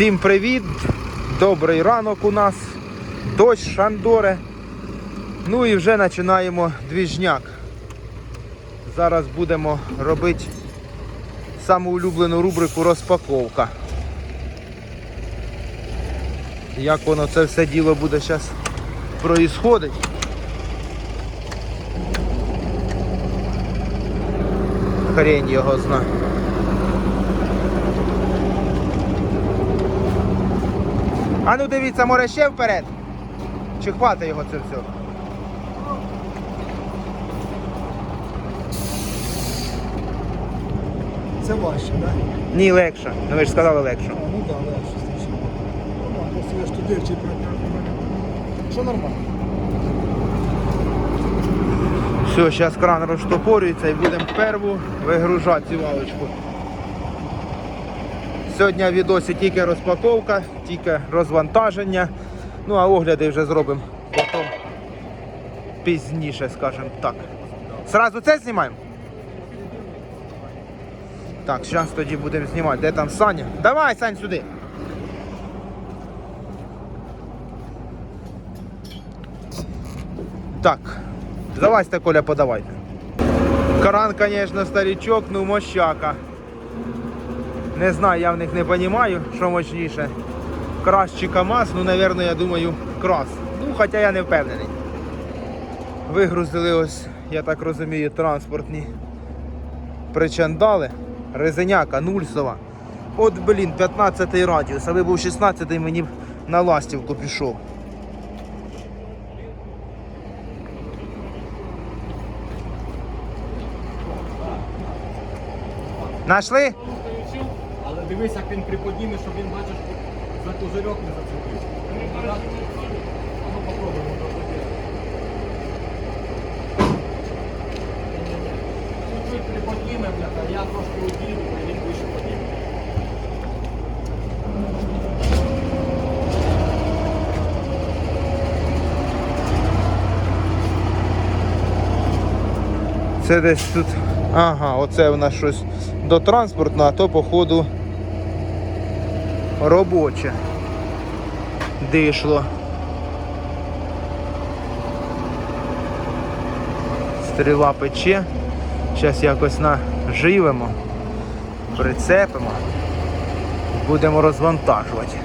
Всім привіт! Добрий ранок у нас. Дощ, шандоре. Ну і вже починаємо двіжняк. Зараз будемо робити саму улюблену рубрику розпаковка. Як воно це все діло буде зараз проїсходить. Хрень його зна. А ну дивіться, море ще вперед. Чи хватить його це все? Це важче, так? Ні, легше. Ну ви ж сказали легше. А, ну так, да, легше страшно. Нормально, якщо я ж туди вчив Що нормально? Все, зараз кран розштопорюється і будемо перву вигружати цю валочку. Сьогодні в відосі тільки розпаковка, тільки розвантаження. Ну а огляди вже зробимо потім пізніше, скажімо так. Сразу це знімаємо? Так, зараз тоді будемо знімати. Де там Саня? Давай, Сань, сюди. Так, залазьте, Коля, подавайте. Кран, звісно, старичок, ну мощака. Не знаю, я в них не розумію, що мощніше. Крас чи КАМАЗ, ну, напевно, я думаю, крас. Ну, хоча я не впевнений. Вигрузили ось, я так розумію, транспортні причандали. Резеняка, нульсова. От, блін, 15-й радіус, аби був 16-й, мені б на ластівку пішов. Нашли? Дивись, як він приподніме, щоб він бачиш, за козирьок не бляха, я трошки уділю, і він вище подніме. Це десь тут. Ага, оце у нас щось до транспортного, а то походу робоче. Дишло. Стріла пече. Зараз якось наживемо, прицепимо. Будемо розвантажувати.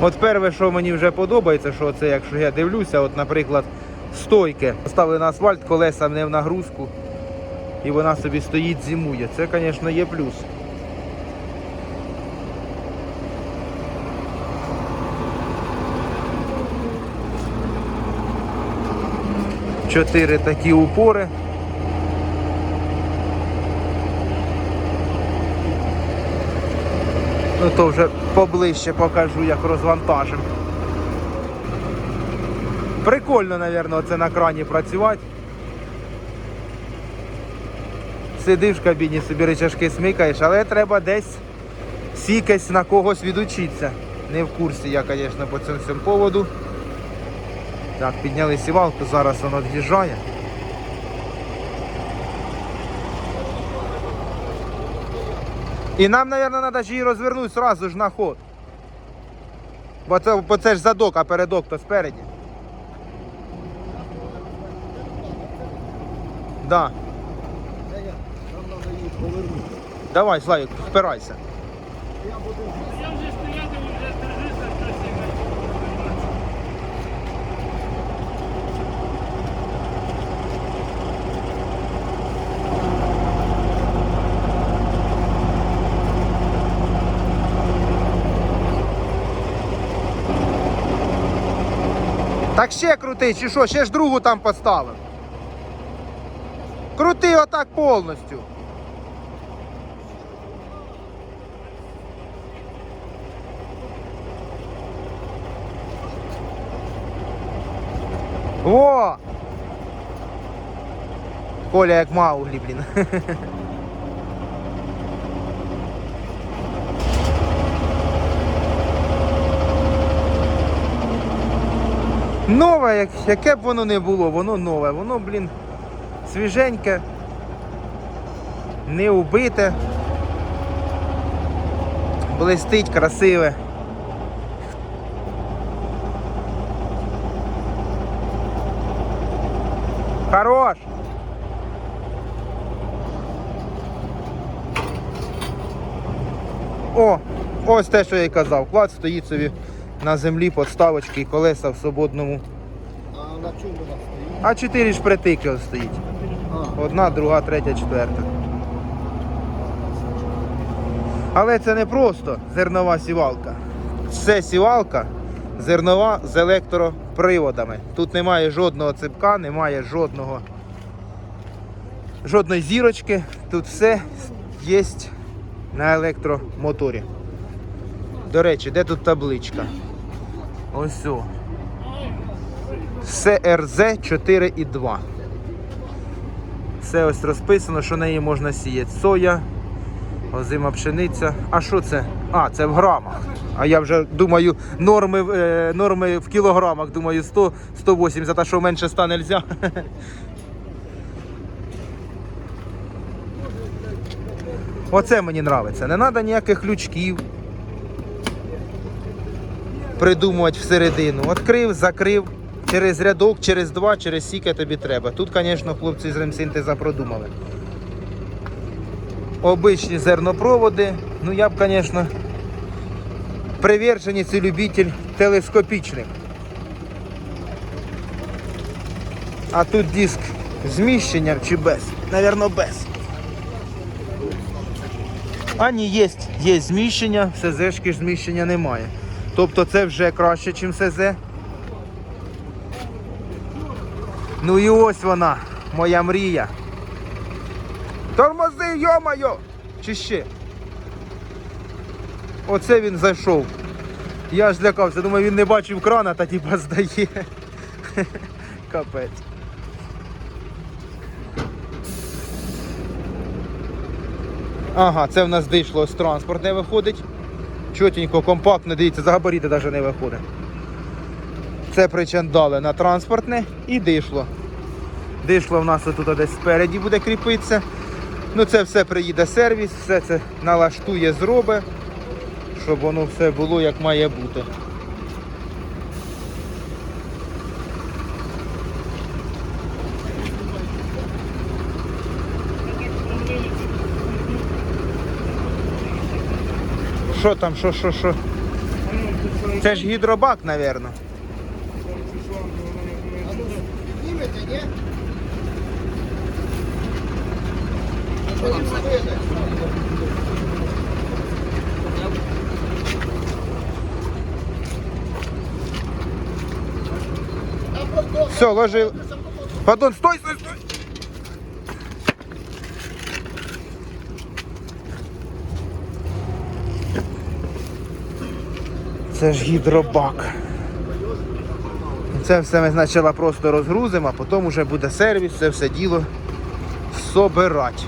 От перше, що мені вже подобається, що це, якщо я дивлюся, от, наприклад, стойки. Поставили на асфальт, колеса не в нагрузку. І вона собі стоїть, зимує. Це, звісно, є плюс. Чотири такі упори. Ну то вже поближче покажу, як розвантажимо. Прикольно, мабуть, це на крані працювати. Сидиш в кабіні, собі речашки смикаєш, але треба десь сікась на когось відучитися. Не в курсі я, звісно, по цьому поводу. Так, підняли сівалку, зараз воно від'їжджає. І нам, мабуть, треба ж її розвернути одразу ж на ход. Бо це, бо це ж задок, а передок то спереді. Да. Я. Давай, Славік, впирайся. Так ще крути, чи що, ще ж другу там поставив. Крути отак повністю. О! Коля як Мауглі, блін. Нове, як, яке б воно не було, воно нове, воно, блін, свіженьке, не убите. блистить, красиве. Хорош! О, ось те, що я й казав. Клад стоїть собі на землі, подставочки і колеса в свободному. А на чому вона стоїть? А чотири шпритики ось стоїть. Одна, друга, третя, четверта. Але це не просто зернова сівалка. Це сівалка зернова з електроприводами. Тут немає жодного ципка, немає жодного жодної зірочки. Тут все є на електромоторі. До речі, де тут табличка? Ось о. СРЗ 4,2. Все ось розписано, що неї можна сіяти. Соя, озима пшениця. А що це? А, це в грамах. А я вже думаю, норми, е, норми в кілограмах, думаю, 100, 180, а що менше 100 не можна. Оце мені подобається. Не треба ніяких ключків придумувати всередину. Відкрив, закрив. Через рядок, через два, через сіки тобі треба. Тут, звісно, хлопці з ремсинтеза продумали. Обичні зернопроводи. Ну я б, звісно, приверженець і любитель телескопічних. А тут диск зміщення чи без? Навірно, без. А ні, є, є зміщення, в СЗшки ж зміщення немає. Тобто це вже краще, ніж СЗ. Ну і ось вона, моя мрія. Тормози, йо-моє! Чи ще? Оце він зайшов. Я ж злякався, думаю, він не бачив крана та типа здає. Капець. Ага, це в нас дійшло з транспортне виходить. Чотенько, компактно, дивіться, за габаріти навіть не виходить. Це причандали на транспортне і дишло. Дишло в нас тут десь спереді буде кріпитися. Ну це все приїде сервіс, все це налаштує, зробить, щоб воно все було як має бути. Що там, що, що, що? Це ж гідробак, напевно. знімете, ні? Що там сидите? Все, ложи. Падон, стой, стой, стой. Це ж гідробак. Це все ми спочатку просто розгрузимо, а потім вже буде сервіс, це все діло собирати.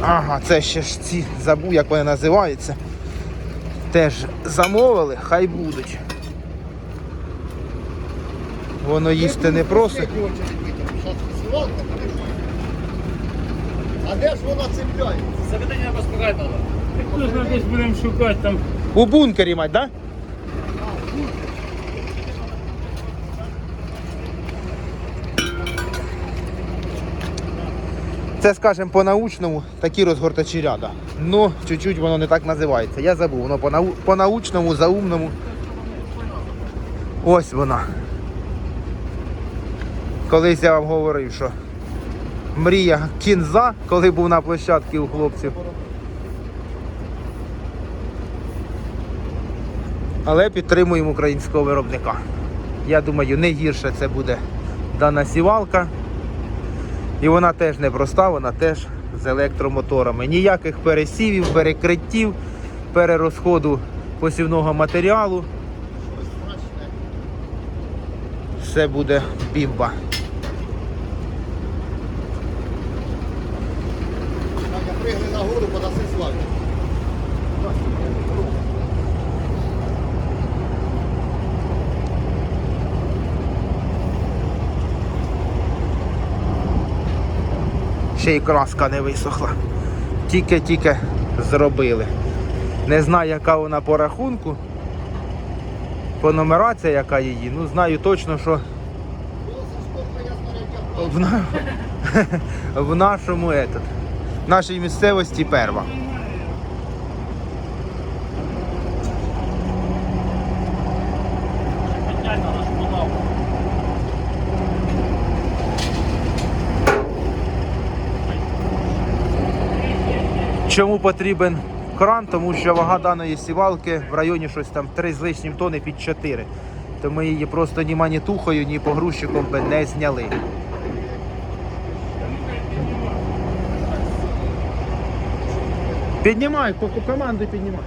Ага, це ще ж ці забув, як вони називаються. Теж замовили, хай будуть. Воно їсти не просить. А де ж вона цепляється? Заведення розпирати треба. Нужно десь будемо шукати там. У бункері, мать, да? Це, скажімо, по-научному такі розгортачі ряда. Ну, чуть-чуть воно не так називається. Я забув, воно по-нау- по-научному, заумному. Ось вона. Колись я вам говорив, що мрія кінза, коли був на площадці у хлопців. але підтримуємо українського виробника. Я думаю, не гірше це буде дана сівалка. І вона теж не проста, вона теж з електромоторами. Ніяких пересівів, перекриттів, перерозходу посівного матеріалу. Все буде бімба. Так, я пригли на гору, подаси славі. Ще й краска не висохла. Тільки-тільки зробили. Не знаю, яка вона по рахунку. По нумерація яка її. Ну, знаю точно, що в, на... в нашому этот, в нашій місцевості перва. Чому потрібен кран? Тому що вага даної сівалки в районі щось там 3 з лишнім тони під 4. То ми її просто ні манітухою, ні погрузчиком би не зняли. Піднімай, по команду піднімай.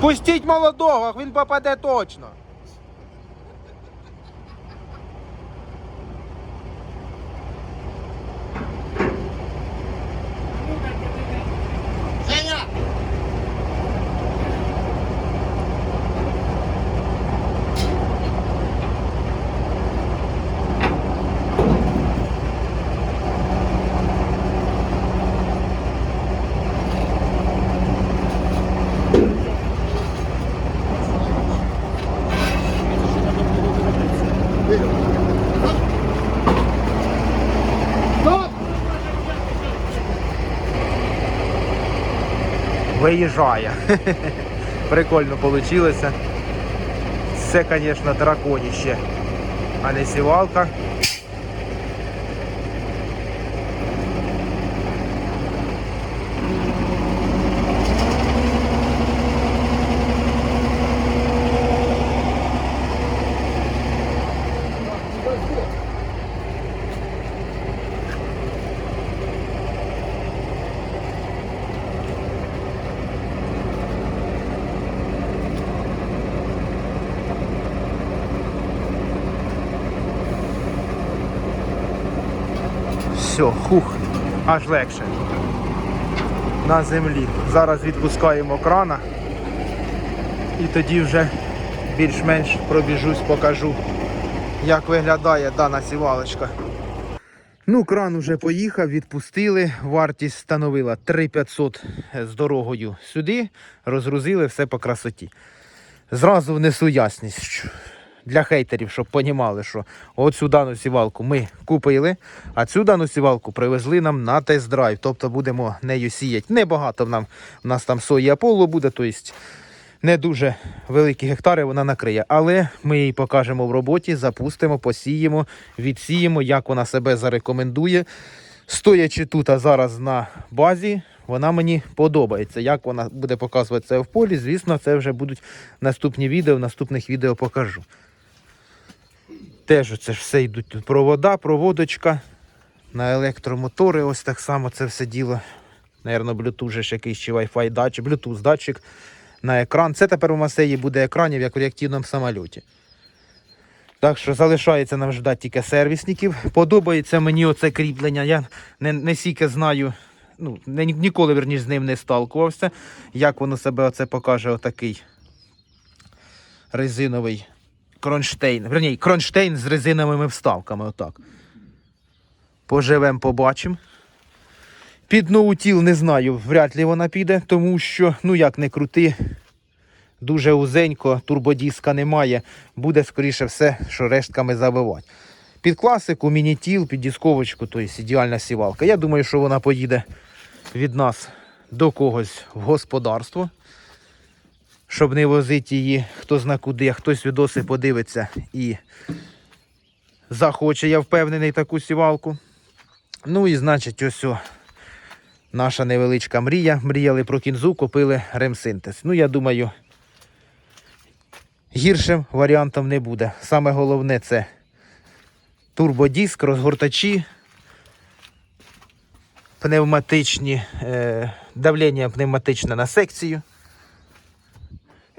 Пустіть молодого, він попаде точно. Виїжджає. Прикольно вийшло. Це, звісно, драконіще, а не сівалка. Все, хух, аж легше. На землі. Зараз відпускаємо крана і тоді вже більш-менш пробіжусь, покажу, як виглядає дана сівалочка. Ну, кран уже поїхав, відпустили. Вартість становила 3500 з дорогою сюди, розгрузили все по красоті. Зразу внесу ясність для хейтерів, щоб понімали, що оцю дану сівалку ми купили, а цю дану сівалку привезли нам на тест-драйв. Тобто будемо нею сіяти. Небагато нам, у нас там сої Аполло буде, тобто не дуже великі гектари вона накриє. Але ми її покажемо в роботі, запустимо, посіємо, відсіємо, як вона себе зарекомендує. Стоячи тут а зараз на базі, вона мені подобається. Як вона буде показуватися в полі, звісно, це вже будуть наступні відео. В наступних відео покажу. Теж це ж все йдуть провода, проводочка. На електромотори, ось так само це все діло. Наверно, Bluetooth якийсь чи Wi-Fi датчик, Bluetooth датчик на екран. Це тепер у Масеї буде екранів, як у реактивному самольоті. Так що залишається нам ждати тільки сервісників. Подобається мені оце кріплення. Я не, не сіки знаю, ну, не, ніколи верніше, з ним не сталкувався. Як воно себе оце покаже отакий резиновий кронштейн. Верні, кронштейн з резиновими вставками. Отак. Поживемо, побачимо. Під ноутіл не знаю, вряд ли вона піде, тому що, ну як не крути, дуже узенько, турбодіска немає, буде скоріше все, що рештками забивати. Під класику, мінітіл, під дисковочку, тобто ідеальна сівалка. Я думаю, що вона поїде від нас до когось в господарство, щоб не возити її хто зна куди, хтось відоси подивиться і захоче, я впевнений, таку сівалку. Ну і значить, ось о, наша невеличка мрія. Мріяли про кінзу, купили ремсинтез. Ну, я думаю, гіршим варіантом не буде. Саме головне це турбодиск, розгортачі, пневматичні, е, давлення пневматичне на секцію.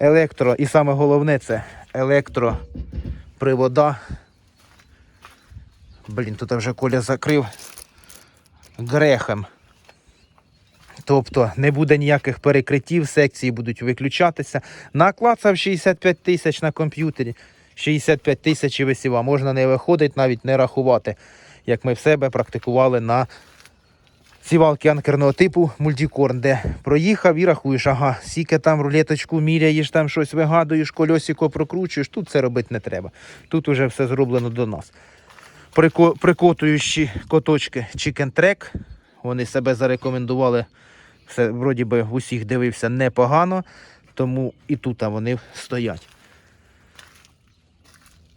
Електро, і саме головне це електропривода. Блін, тут вже Коля закрив грехом. Тобто не буде ніяких перекриттів, секції будуть виключатися. Наклацав 65 тисяч на комп'ютері, 65 тисяч і висіва. Можна не виходить, навіть не рахувати, як ми в себе практикували на сівалки анкерного типу мультикорн, де проїхав і рахуєш, ага, сіке там рулеточку міряєш, там щось вигадуєш, кольосико прокручуєш. Тут це робити не треба. Тут вже все зроблено до нас. Прико- Прикотуючі коточки Chicken Track. Вони себе зарекомендували. Все, вроді би, усіх дивився непогано, тому і тут вони стоять.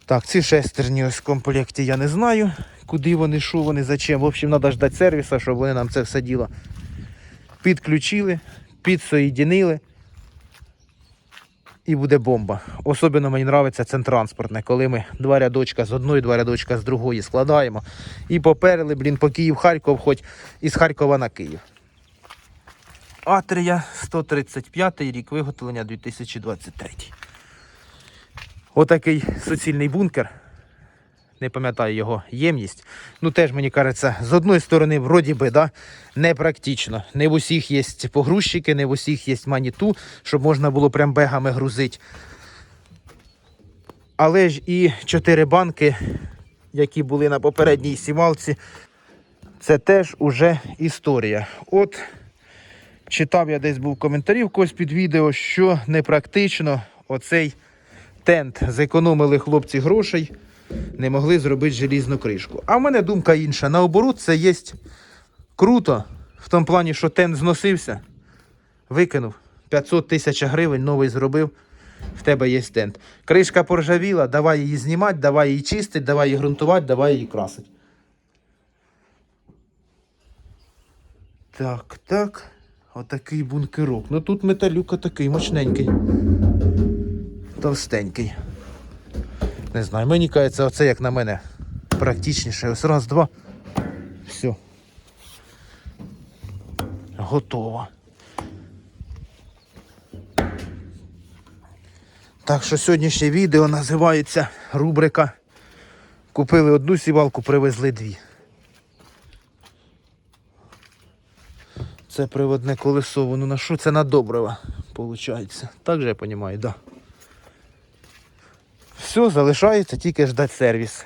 Так, ці шестерні ось в комплекті я не знаю, куди вони, що вони, зачем. В общем, треба ждати сервіса, щоб вони нам це все діло підключили, підсоєдинили. І буде бомба. Особливо мені подобається це транспортне, коли ми два рядочка з одної, два рядочка з другої складаємо. І поперли, блін, по Київ-Харків, хоч із Харкова на Київ. Атрія 135 рік виготовлення 2023. Отакий суцільний бункер. Не пам'ятаю його ємність. Ну теж мені кажеться, з одної сторони, вроді би, да, непрактично. Не в усіх є погрузчики, не в усіх є маніту, щоб можна було прям бегами грузити. Але ж і чотири банки, які були на попередній сівалці, це теж уже історія. От читав я десь був коментарі в когось під відео, що непрактично оцей тент зекономили хлопці грошей, не могли зробити желізну кришку. А в мене думка інша. Наоборот, це є круто, в тому плані, що тент зносився, викинув 500 тисяч гривень, новий зробив. В тебе є тент. Кришка поржавіла, давай її знімати, давай її чистити, давай її ґрунтувати, давай її красити. Так, так. Отакий бункерок. Ну тут металюка такий мощненький. Товстенький. Не знаю, мені кажеться, оце як на мене практичніше. Ось раз, два. Все. Готово. Так що сьогоднішнє відео називається рубрика Купили одну сівалку, привезли дві. Це приводне колесо, воно на що? Це на добрива, виходить. Так же я розумію, так. Да. Все, залишається тільки ждати сервіс.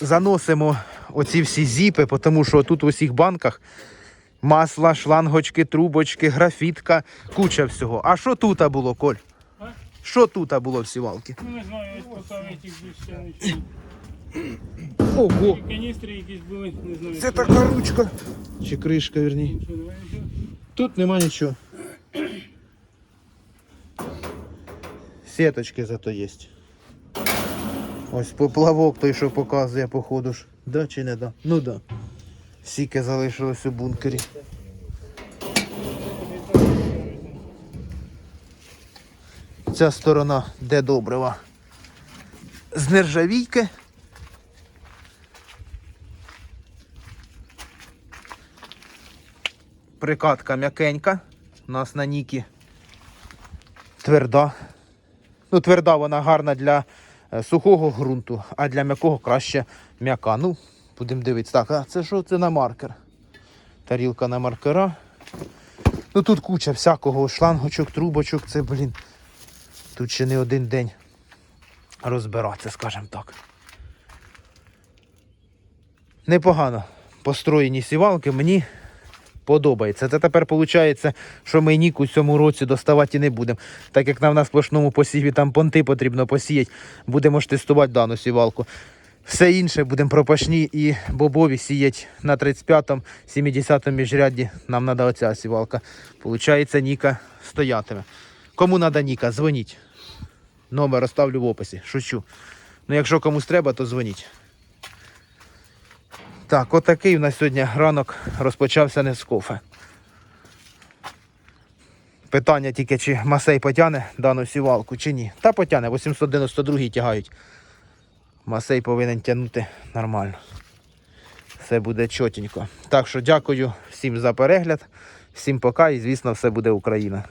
Заносимо оці всі зіпи, тому що тут в усіх банках масла, шлангочки, трубочки, графітка, куча всього. А що тут було, Коль? Що тут було в сівалки? Ну не знаю, ось поки витік більше. Ого! Каністри якісь були, не знаю. Це така ручка. Чи кришка, нічого? Тут нема нічого. Сеточки зато є. Ось поплавок той, що показує, походу ж. Да чи не да? Ну да. Сіки залишилось у бункері. Ця сторона де добрива. З нержавійки. Прикатка м'якенька. У нас на Нікі тверда. Ну, тверда вона гарна для е, сухого ґрунту, а для м'якого краще м'яка. Ну, будемо дивитися. Так, а це що? Це на маркер. Тарілка на маркера. Ну тут куча всякого шлангочок, трубочок, це, блін. Тут ще не один день розбиратися, скажімо так. Непогано построєні сівалки, мені подобається. Це тепер виходить, що ми нік у цьому році доставати і не будемо. Так як нам на сплошному посіві там понти потрібно посіяти, будемо ж тестувати дану сівалку. Все інше будемо пропашні і бобові сіяти на 35-му, 70-му міжрядді. Нам треба оця сівалка. Получається, Ніка стоятиме. Кому треба Ніка, дзвоніть. Номер оставлю в описі. Шучу. Ну, якщо комусь треба, то дзвоніть. Так, отакий у нас сьогодні ранок розпочався не з кофе. Питання тільки, чи Масей потягне дану сівалку, чи ні. Та потягне, 892 тягають. Масей повинен тягнути нормально. Все буде чотенько. Так що дякую всім за перегляд, всім пока і звісно все буде Україна.